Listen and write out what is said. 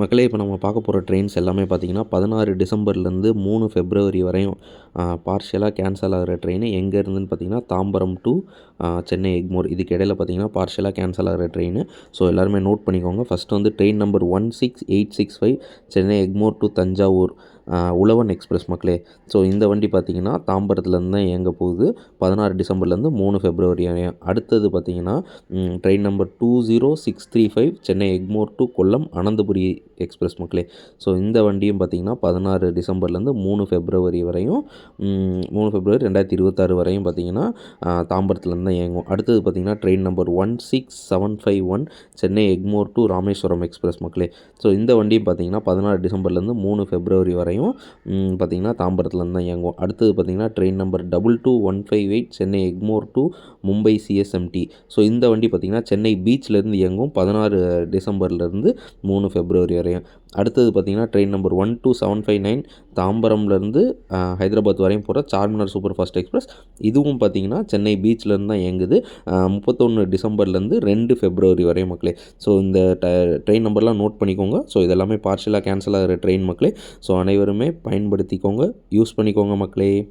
மக்களே இப்போ நம்ம பார்க்க போகிற ட்ரெயின்ஸ் எல்லாமே பார்த்தீங்கன்னா பதினாறு டிசம்பர்லேருந்து மூணு ஃபெப்ரவரி வரையும் பார்ஷியலாக கேன்சல் ஆகிற ட்ரெயின் எங்கே இருந்துன்னு பார்த்தீங்கன்னா தாம்பரம் டு சென்னை எக்மோர். இதுக்கு இடையில் பார்த்தீங்கன்னா பார்ஷியலாக கேன்சல் ஆகிற ட்ரெயின் ஸோ எல்லாருமே நோட் பண்ணிக்கோங்க. ஃபஸ்ட்டு வந்து train number one six eight six five Chennai Egmore to Thanjavur. Uzhavan express மக்களே. ஸோ இந்த வண்டி பார்த்திங்கன்னா தாம்பரத்துலேருந்து தான் இயங்க போகுது. பதினாறு டிசம்பர்லேருந்து மூணு ஃபெப்ரவரி வரையும் அடுத்தது பார்த்தீங்கன்னா train number two zero six three five Chennai Egmore to Kollam Ananthapuri express மக்களே. ஸோ இந்த வண்டியும் பார்த்தீங்கன்னா பதினாறு டிசம்பர்லேருந்து மூணு ஃபெப்ரவரி வரையும் மூணு ஃபெப்ரவரி ரெண்டாயிரத்தி இருபத்தாறு வரையும் பார்த்தீங்கன்னா தாம்பரத்துலேருந்து தான் இயங்கும். அடுத்தது பார்த்தீங்கன்னா train number one six seven five one Chennai Egmore to Rameswaram express மக்களே. ஸோ இந்த வண்டியும் பார்த்தீங்கன்னா பதினாறு டிசம்பர்லேருந்து மூணு ஃபெப்ரவரி வரையும் ம், பார்த்திங்கன்னா தாம்பரத்துலேருந்து தான் இயங்கும் அடுத்தது பார்த்தீங்கன்னா train number double two one five eight Chennai Egmore to Mumbai CSMT so இந்த வண்டி பார்த்திங்கன்னா சென்னை பீச்லேருந்து இயங்கும். பதினாறு டிசம்பர்லேருந்து மூணு ஃபெப்ரவரி வரையும். அடுத்தது பார்த்தீங்கன்னா train number one two seven five nine தாம்பரம்லேருந்து Hyderabad வரையும் போகிற சார்மினார் சூப்பர் ஃபாஸ்ட் எக்ஸ்பிரஸ் இதுவும் பார்த்தீங்கன்னா சென்னை பீச்லேருந்து தான் இயங்குது. முப்பத்தொன்று டிசம்பர்லேருந்து ரெண்டு ஃபெப்ரவரி வரையும் மக்களே. ஸோ இந்த ட்ரெயின் நம்பர்லாம் நோட் பண்ணிக்கோங்க. ஸோ இதெல்லாமே பார்ஷலாக கேன்சல் ஆகிற ட்ரெயின் மக்களே. ஸோ அனைவருமே பயன்படுத்திக்கோங்க. யூஸ் பண்ணிக்கோங்க மக்களே.